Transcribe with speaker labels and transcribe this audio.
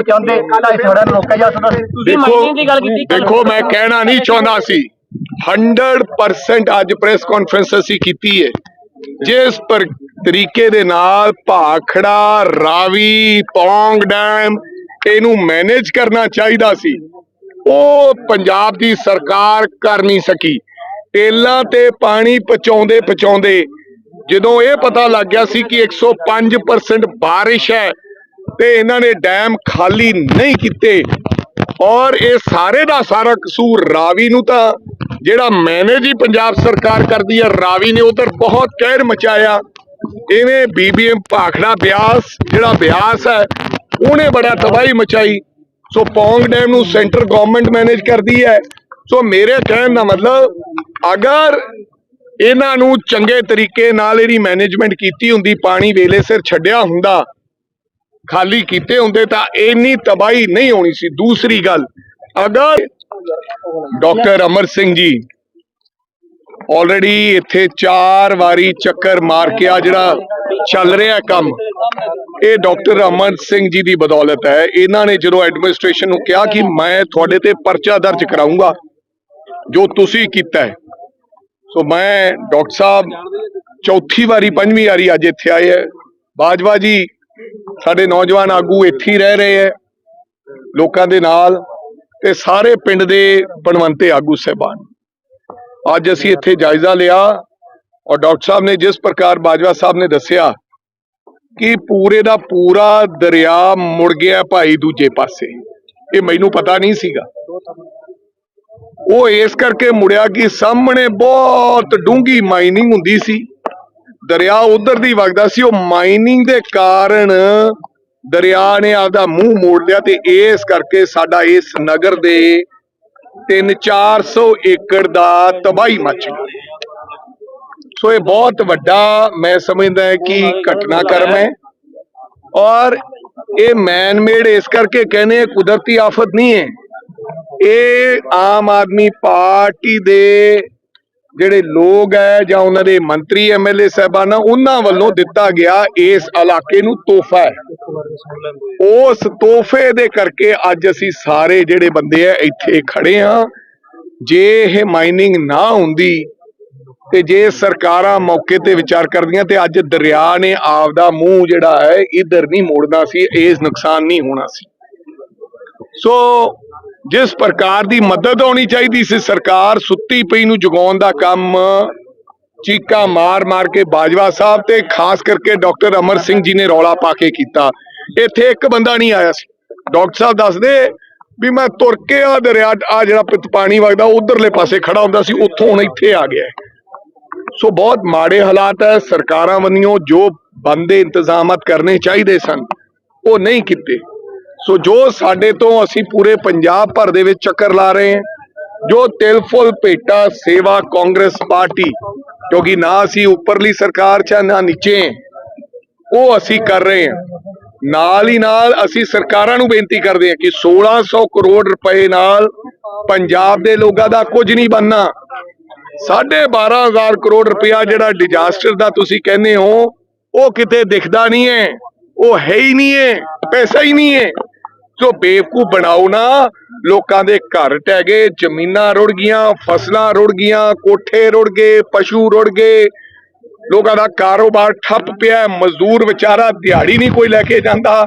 Speaker 1: ਚਾਹੁੰਦੇ ਤਾਂ ਸੜਨ ਰੋਕਿਆ ਜਾ ਸਕਦਾ। ਸੀ
Speaker 2: ਤੁਸੀਂ ਮਾਈਨਿੰਗ ਦੀ ਗੱਲ ਕੀਤੀ ਕੱਲ੍ਹ।
Speaker 3: ਦੇਖੋ ਮੈਂ ਕਹਿਣਾ ਨਹੀਂ ਚਾਹੁੰਦਾ ਸੀ। 100% ਅੱਜ ਪ੍ਰੈਸ ਕਾਨਫਰੰਸ ਅਸੀਂ ਕੀਤੀ ਹੈ ਜਿਸ ਪਰ ਤਰੀਕੇ ਦੇ ਨਾਲ ਭਾਖੜਾ ਰਾਵੀ ਪੌਂਗ ਡੈਮ ਇਹਨੂੰ ਮੈਨੇਜ ਕਰਨਾ ਚਾਹੀਦਾ ਸੀ। ਉਹ ਪੰਜਾਬ ਦੀ ਸਰਕਾਰ ਕਰ ਨਹੀਂ ਸਕੀ। ਟੇਲਾਂ ਤੇ ਪਾਣੀ ਪਹੁੰਚਾਉਂਦੇ ਪਹੁੰਚਾਉਂਦੇ ਜਦੋਂ ਇਹ ਪਤਾ ਲੱਗ ਗਿਆ ਸੀ ਕਿ 105% ਬਾਰਿਸ਼ ਹੈ ਤੇ ਇਹਨਾਂ ਨੇ ਡੈਮ ਖਾਲੀ ਨਹੀਂ ਕੀਤੇ। ਔਰ ਇਹ ਸਾਰੇ ਦਾ ਸਾਰਾ ਕਸੂਰ ਰਾਵੀ ਨੂੰ ਤਾਂ, ਜਿਹੜਾ ਮੈਨੇਜ ਹੀ ਪੰਜਾਬ ਸਰਕਾਰ ਕਰਦੀ ਹੈ ਰਾਵੀ ਨੇ ਉਧਰ ਬਹੁਤ ਕਹਿਰ ਮਚਾਇਆ। ਇਵੇਂ ਬੀਬੀਐਮ ਭਾਖੜਾ ਬਿਆਸ, ਜਿਹੜਾ ਬਿਆਸ ਹੈ, ਉਹਨੇ ਬੜਾ ਤਬਾਹੀ ਮਚਾਈ। ਸੋ ਪੌਂਗ ਡੈਮ ਨੂੰ ਸੈਂਟਰ ਗਵਰਨਮੈਂਟ ਮੈਨੇਜ ਕਰਦੀ ਹੈ। ਸੋ ਮੇਰੇ ਕਹਿਣ ਦਾ ਮਤਲਬ, ਅਗਰ ਇਹਨਾਂ ਨੂੰ ਚੰਗੇ ਤਰੀਕੇ ਨਾਲ ਇਹਦੀ ਮੈਨੇਜਮੈਂਟ ਕੀਤੀ ਹੁੰਦੀ, ਪਾਣੀ ਵੇਲੇ ਸਿਰ ਛੱਡਿਆ ਹੁੰਦਾ ਖਾਲੀ ਕੀਤੇ ਹੁੰਦੇ ਤਾਂ ਇੰਨੀ ਤਬਾਹੀ ਨਹੀਂ ਹੋਣੀ ਸੀ। ਦੂਸਰੀ ਗੱਲ, ਅਗਰ ਡਾਕਟਰ ਅਮਰ ਸਿੰਘ ਜੀ ਆਲਰੇਡੀ ਇੱਥੇ ਚਾਰ ਵਾਰੀ ਚੱਕਰ ਮਾਰ ਕੇ ਆ ਜਿਹੜਾ ਚੱਲ ਰਿਹਾ ਕੰਮ, ਇਹ ਡਾਕਟਰ ਅਮਰ ਸਿੰਘ ਜੀ ਦੀ ਬਦੌਲਤ ਹੈ। ਇਹਨਾਂ ਨੇ ਜਦੋਂ ਐਡਮਿਨਿਸਟ੍ਰੇਸ਼ਨ ਨੂੰ ਕਿਹਾ ਕਿ ਮੈਂ ਤੁਹਾਡੇ ਤੇ ਪਰਚਾ ਦਰਜ ਕਰਾਉਂਗਾ ਜੋ ਤੁਸੀਂ ਕੀਤਾ ਹੈ। ਸੋ ਮੈਂ ਡਾਕਟਰ ਸਾਹਿਬ ਚੌਥੀ ਵਾਰੀ, ਪੰਜਵੀਂ ਵਾਰੀ ਅੱਜ ਇੱਥੇ ਆਏ ਹੈ। ਬਾਜਵਾ ਜੀ ਸਾਡੇ ਨੌਜਵਾਨ ਆਗੂ ਇੱਥੇ ਹੀ ਰਹਿ ਰਹੇ ਹੈ, ਲੋਕਾਂ ਦੇ ਨਾਲ ਤੇ ਸਾਰੇ ਪਿੰਡ ਦੇ ਬਣਵੰਤੇ ਆਗੂ ਸਹਿਬਾਨ। ਅੱਜ ਅਸੀਂ ਇੱਥੇ ਜਾਇਜ਼ਾ ਲਿਆ ਔਰ ਡਾਕਟਰ ਸਾਹਿਬ ਨੇ ਜਿਸ ਪ੍ਰਕਾਰ ਬਾਜਵਾ ਸਾਹਿਬ ਨੇ ਦੱਸਿਆ ਕਿ ਪੂਰੇ ਦਾ ਪੂਰਾ ਦਰਿਆ ਮੁੜ ਗਿਆ ਭਾਈ ਦੂਜੇ ਪਾਸੇ। ਇਹ ਮੈਨੂੰ ਪਤਾ ਨਹੀਂ ਸੀਗਾ। ਉਹ ਇਸ ਕਰਕੇ ਮੁੜਿਆ ਕਿ ਸਾਹਮਣੇ ਬਹੁਤ ਡੂੰਗੀ ਮਾਈਨਿੰਗ ਹੁੰਦੀ ਸੀ। ਦਰਿਆ ਉਧਰ ਦੀ ਵਗਦਾ ਸੀ, ਉਹ ਮਾਈਨਿੰਗ ਦੇ ਕਾਰਨ ਦਰਿਆ ਨੇ ਆਪਦਾ ਮੂੰਹ ਮੋੜ ਲਿਆ ਤੇ ਇਸ ਕਰਕੇ ਸਾਡਾ ਇਸ ਨਗਰ ਦੇ 3-400 ਏਕੜ ਦਾ ਤਬਾਹੀ ਮਚ ਗਈ ਸੋ ਇਹ ਬਹੁਤ ਵੱਡਾ ਮੈਂ ਸਮਝਦਾ ਹੈ ਕਿ ਘਟਨਾਕ੍ਰਮ ਹੈ ਔਰ ਇਹ ਮੈਨਮੇਡ ਇਸ ਕਰਕੇ ਕਹਿੰਦੇ ਕੁਦਰਤੀ ਆਫਤ ਨਹੀਂ ਹੈ। ਇਹ ਆਮ ਆਦਮੀ ਪਾਰਟੀ ਦੇ ਜਿਹੜੇ ਲੋਕ ਹੈ ਜਾਂ ਉਹਨਾਂ ਦੇ ਮੰਤਰੀ ਐਮਐਲਏ ਸਾਹਿਬਾਨਾਂ, ਉਹਨਾਂ ਵੱਲੋਂ ਦਿੱਤਾ ਗਿਆ ਇਸ ਇਲਾਕੇ ਨੂੰ ਤੋਹਫਾ ਹੈ। ਉਸ ਤੋਹਫੇ ਦੇ ਕਰਕੇ ਅੱਜ ਅਸੀਂ ਸਾਰੇ ਜਿਹੜੇ ਬੰਦੇ ਆ, ਇੱਥੇ ਖੜੇ ਆ ਜੇ ਇਹ ਮਾਈਨਿੰਗ ਨਾ ਹੁੰਦੀ ਤੇ ਜੇ ਸਰਕਾਰਾਂ ਮੌਕੇ ਤੇ ਵਿਚਾਰ ਕਰਦੀਆਂ ਤੇ ਅੱਜ ਦਰਿਆ ਨੇ ਆਪਦਾ ਮੂੰਹ ਜਿਹੜਾ ਹੈ, ਇਧਰ ਨਹੀਂ ਮੋੜਨਾ ਸੀ, ਇਸ ਨੁਕਸਾਨ ਨਹੀਂ ਹੋਣਾ ਸੀ। ਸੋ ਜਿਸ ਪ੍ਰਕਾਰ ਦੀ ਮਦਦ ਹੋਣੀ ਚਾਹੀਦੀ ਸੀ, ਸਰਕਾਰ ਸੁੱਤੀ ਪਈ ਨੂੰ ਜਗਾਉਣ ਦਾ ਕੰਮ ਚੀਕਾ ਮਾਰ ਮਾਰ ਕੇ ਬਾਜਵਾ ਸਾਹਿਬ ਤੇ ਖਾਸ ਕਰਕੇ ਡਾਕਟਰ ਅਮਰ ਸਿੰਘ ਜੀ ਨੇ ਰੌਲਾ ਪਾ ਕੇ ਕੀਤਾ। ਇੱਥੇ ਇੱਕ ਬੰਦਾ ਨਹੀਂ ਆਇਆ ਸੀ। ਡਾਕਟਰ ਸਾਹਿਬ ਦੱਸਦੇ ਵੀ ਮੈਂ ਤੁਰ ਕੇ ਆ ਦਰਿਆ ਆ ਜਿਹੜਾ ਪਾਣੀ ਵਗਦਾ, ਉਧਰਲੇ ਪਾਸੇ ਖੜਾ ਹੁੰਦਾ ਸੀ, ਉੱਥੋਂ ਹੁਣ ਇੱਥੇ ਆ ਗਿਆ ਸੋ ਬਹੁਤ ਮਾੜੇ ਹਾਲਾਤ ਹੈ, ਸਰਕਾਰਾਂ ਵੱਲੋਂ ਜੋ ਬੰਦੇ ਇੰਤਜ਼ਾਮਤ ਕਰਨੇ ਚਾਹੀਦੇ ਸਨ, ਉਹ ਨਹੀਂ ਕੀਤੇ। ਸੋ ਜੋ ਸਾਡੇ ਤੋਂ ਅਸੀਂ ਪੂਰੇ ਪੰਜਾਬ ਭਰ ਦੇ ਵਿੱਚ ਚੱਕਰ ਲਾ ਰਹੇ ਹਾਂ, ਜੋ ਤਿਲ, ਫੁੱਲ, ਭੇਟਾ, ਸੇਵਾ ਕਾਂਗਰਸ ਪਾਰਟੀ, ਕਿਉਂਕਿ ਨਾ ਅਸੀਂ ਉੱਪਰਲੀ ਸਰਕਾਰ ਚ ਨਾ ਨੀਚੇ ਉਹ ਅਸੀਂ ਕਰ ਰਹੇ ਹਾਂ। ਨਾਲ ਹੀ ਨਾਲ ਅਸੀਂ ਸਰਕਾਰਾਂ ਨੂੰ ਬੇਨਤੀ ਕਰਦੇ ਹਾਂ ਕਿ 1600 ਕਰੋੜ ਰੁਪਏ ਨਾਲ ਪੰਜਾਬ ਦੇ ਲੋਕਾਂ ਦਾ ਕੁਝ ਨਹੀਂ ਬਣਨਾ। ਸਾਢੇ 12000 ਕਰੋੜ ਰੁਪਇਆ ਜਿਹੜਾ ਡਿਜ਼ਾਸਟਰ ਦਾ ਤੁਸੀਂ ਕਹਿੰਦੇ ਹੋ, ਉਹ ਕਿਤੇ ਦਿਖਦਾ ਨਹੀਂ ਹੈ, ਉਹ ਹੈ ਹੀ ਨਹੀਂ ਹੈ, ਪੈਸਾ ਹੀ ਨਹੀਂ ਹੈ। ਸੋ ਬੇਵਕੂਫ ਬਣਾਓ ਨਾ, ਲੋਕਾਂ ਦੇ ਘਰ ਟਹਿ ਗਏ, ਜ਼ਮੀਨਾਂ ਰੁੜ ਗਈਆਂ, ਫਸਲਾਂ ਰੁੜ ਗਈਆਂ, ਕੋਠੇ ਰੁੜ ਗਏ, ਪਸ਼ੂ ਰੁੜ ਗਏ, ਲੋਕਾਂ ਦਾ ਕਾਰੋਬਾਰ ਠੱਪ ਪਿਆ, ਮਜ਼ਦੂਰ ਵਿਚਾਰਾ ਦਿਹਾੜੀ ਨਹੀਂ ਕੋਈ ਲੈ ਕੇ ਜਾਂਦਾ